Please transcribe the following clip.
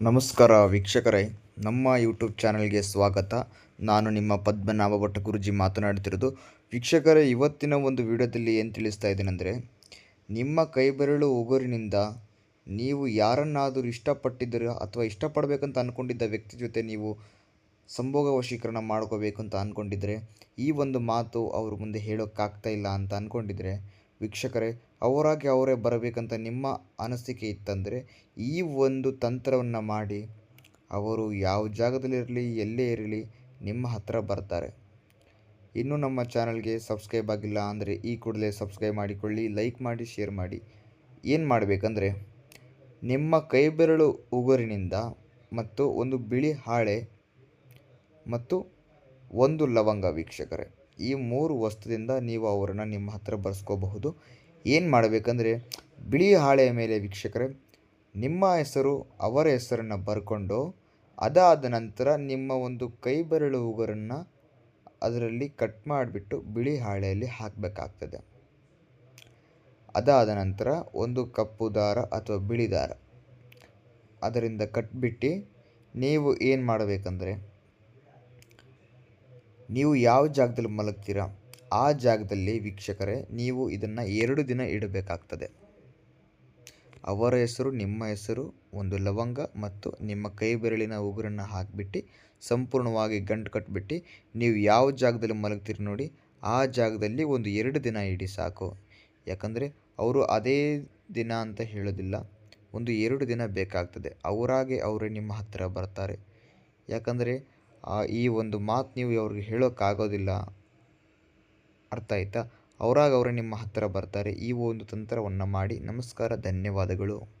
ನಮಸ್ಕಾರ ವೀಕ್ಷಕರೇ, ನಮ್ಮ ಯೂಟ್ಯೂಬ್ ಚಾನಲ್ಗೆ ಸ್ವಾಗತ. ನಾನು ನಿಮ್ಮ ಪದ್ಮನಾಭ ಭಟ್ಟ ಗುರುಜಿ ಮಾತನಾಡ್ತಿರೋದು ವೀಕ್ಷಕರೇ, ಇವತ್ತಿನ ಒಂದು ವಿಡಿಯೋದಲ್ಲಿ ಏನು ತಿಳಿಸ್ತಾ ಇದ್ದೀನಂದರೆ ನಿಮ್ಮ ಕೈಬೆರಳು ಉಗುರಿನಿಂದ ನೀವು ಯಾರನ್ನಾದರೂ ಇಷ್ಟಪಟ್ಟಿದ್ದೀರಾ ಅಥವಾ ಇಷ್ಟಪಡಬೇಕಂತ ಅಂದ್ಕೊಂಡಿದ್ದ ವ್ಯಕ್ತಿ ಜೊತೆ ನೀವು ಸಂಭೋಗ ವಶೀಕರಣ ಮಾಡ್ಕೋಬೇಕು ಅಂತ ಅಂದ್ಕೊಂಡಿದ್ರೆ ಈ ಒಂದು ಮಾತು ಅವ್ರ ಮುಂದೆ ಹೇಳೋಕ್ಕಾಗ್ತಾ ಇಲ್ಲ ಅಂತ ಅಂದ್ಕೊಂಡಿದ್ರೆ ವೀಕ್ಷಕರೇ, ಅವರಾಗಿ ಅವರೇ ಬರಬೇಕಂತ ನಿಮ್ಮ ಅನಿಸಿಕೆ ಇತ್ತಂದರೆ, ಈ ಒಂದು ತಂತ್ರವನ್ನು ಮಾಡಿ, ಅವರು ಯಾವ ಜಾಗದಲ್ಲಿರಲಿ ಎಲ್ಲೇ ಇರಲಿ, ನಿಮ್ಮ ಹತ್ರ ಬರ್ತಾರೆ. ಇನ್ನೂ ನಮ್ಮ ಚಾನಲ್ಗೆ ಸಬ್ಸ್ಕ್ರೈಬ್ ಆಗಿಲ್ಲ ಅಂದರೆ ಈ ಕೂಡಲೇ ಸಬ್ಸ್ಕ್ರೈಬ್ ಮಾಡಿಕೊಳ್ಳಿ, ಲೈಕ್ ಮಾಡಿ, ಶೇರ್ ಮಾಡಿ. ಏನು ಮಾಡಬೇಕಂದ್ರೆ, ನಿಮ್ಮ ಕೈಬೆರಳು ಉಗುರಿನಿಂದ ಮತ್ತು ಒಂದು ಬಿಳಿ ಹಾಳೆ ಮತ್ತು ಒಂದು ಲವಂಗ ವೀಕ್ಷಕರೇ. ಈ ಮೂರು ವಸ್ತುದಿಂದ ನೀವು ಅವರನ್ನು ನಿಮ್ಮ ಹತ್ತಿರ ಬರ್ಸ್ಕೋಬಹುದು. ಏನು ಮಾಡಬೇಕಂದ್ರೆ, ಬಿಳಿ ಹಾಳೆಯ ಮೇಲೆ ವೀಕ್ಷಕರೇ, ನಿಮ್ಮ ಹೆಸರು ಅವರ ಹೆಸರನ್ನು ಬರ್ಕೊಂಡು ಅದಾದ ನಂತರ ನಿಮ್ಮ ಒಂದು ಕೈ ಬೆರಳು ಉಗುರನ್ನು ಅದರಲ್ಲಿ ಕಟ್ ಮಾಡಿಬಿಟ್ಟು ಬಿಳಿ ಹಾಳೆಯಲ್ಲಿ ಹಾಕಬೇಕಾಗ್ತದೆ. ಅದಾದ ನಂತರ ಒಂದು ಕಪ್ಪು ದಾರ ಅಥವಾ ಬಿಳಿ ದಾರ ಅದರಿಂದ ಕಟ್ಬಿಟ್ಟು ನೀವು ಏನು ಮಾಡಬೇಕಂದ್ರೆ ನೀವು ಯಾವ ಜಾಗದಲ್ಲಿ ಮಲಗ್ತೀರಾ? ಆ ಜಾಗದಲ್ಲಿ ವೀಕ್ಷಕರೇ, ನೀವು ಇದನ್ನು ಎರಡು ದಿನ ಇಡಬೇಕಾಗ್ತದೆ. ಅವರ ಹೆಸರು, ನಿಮ್ಮ ಹೆಸರು, ಒಂದು ಲವಂಗ ಮತ್ತು ನಿಮ್ಮ ಕೈ ಬೆರಳಿನ ಉಗುರನ್ನು ಹಾಕಿಬಿಟ್ಟು, ಸಂಪೂರ್ಣವಾಗಿ ಗಂಟು ಕಟ್ಬಿಟ್ಟು, ನೀವು ಯಾವ ಜಾಗದಲ್ಲಿ ಮಲಗ್ತೀರಿ ನೋಡಿ, ಆ ಜಾಗದಲ್ಲಿ ಒಂದು ಎರಡು ದಿನ ಇಡಿ ಸಾಕು. ಯಾಕಂದರೆ, ಅವರು ಅದೇ ದಿನ ಅಂತ ಹೇಳೋದಿಲ್ಲ. ಒಂದು ಎರಡು ದಿನ ಬೇಕಾಗ್ತದೆ. ಅವರಾಗೆ ಅವರೇ ನಿಮ್ಮ ಹತ್ತಿರ ಬರ್ತಾರೆ. ಯಾಕಂದರೆ ಈ ಒಂದು ಮಾತು ನೀವು ಅವ್ರಿಗೆ ಹೇಳೋಕ್ಕಾಗೋದಿಲ್ಲ. ಅರ್ಥ ಆಯಿತಾ? ಅವರಾಗ ಅವರೇ ನಿಮ್ಮ ಹತ್ತಿರ ಬರ್ತಾರೆ. ಈ ಒಂದು ತಂತ್ರವನ್ನು ಮಾಡಿ ನಮಸ್ಕಾರ, ಧನ್ಯವಾದಗಳು.